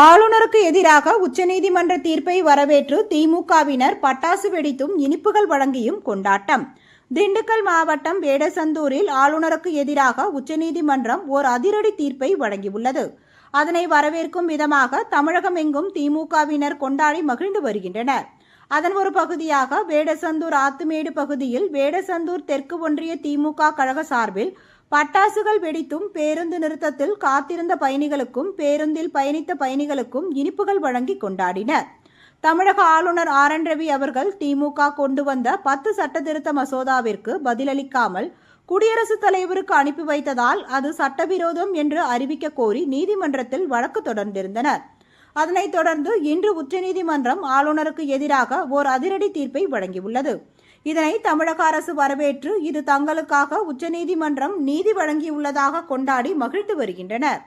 ஆளுநருக்கு எதிராக உச்சநீதிமன்ற தீர்ப்பை வரவேற்று திமுகவினர் பட்டாசு வெடித்தும் இனிப்புகள் வழங்கியும் கொண்டாட்டம். திண்டுக்கல் மாவட்டம் வேடசந்தூரில் ஆளுநருக்கு எதிராக உச்சநீதிமன்றம் ஓர் அதிரடி தீர்ப்பை வழங்கியுள்ளது. அதனை வரவேற்கும் விதமாக தமிழகமெங்கும் திமுகவினர் கொண்டாடி மகிழ்ந்து வருகின்றனர். அதன் ஒரு பகுதியாக வேடசந்தூர் ஆத்துமேடு பகுதியில் வேடசந்தூர் தெற்கு ஒன்றிய திமுக கழக சார்பில் பட்டாசுகள் வெடித்தும் பேருந்து நிறுத்தத்தில் காத்திருந்த பயணிகளுக்கும் பேருந்தில் பயணித்த பயணிகளுக்கும் இனிப்புகள் வழங்கி கொண்டாடினர். தமிழக ஆளுநர் ஆர். என். ரவி அவர்கள் திமுக கொண்டு வந்த பத்து சட்டத்திருத்த மசோதாவிற்கு பதிலளிக்காமல் குடியரசுத் தலைவருக்கு அனுப்பி வைத்ததால் அது சட்டவிரோதம் என்று அறிவிக்க கோரி நீதிமன்றத்தில் வழக்கு தொடர்ந்திருந்தனர். அதனைத் தொடர்ந்து இன்று உச்சநீதிமன்றம் ஆளுநருக்கு எதிராக ஓர் அதிரடி தீர்ப்பை வழங்கியுள்ளது. இதனை தமிழக அரசு வரவேற்று இது தங்களுக்காக உச்சநீதிமன்றம் நீதி வழங்கியுள்ளதாக கொண்டாடி மகிழ்ந்து வருகின்றனர்.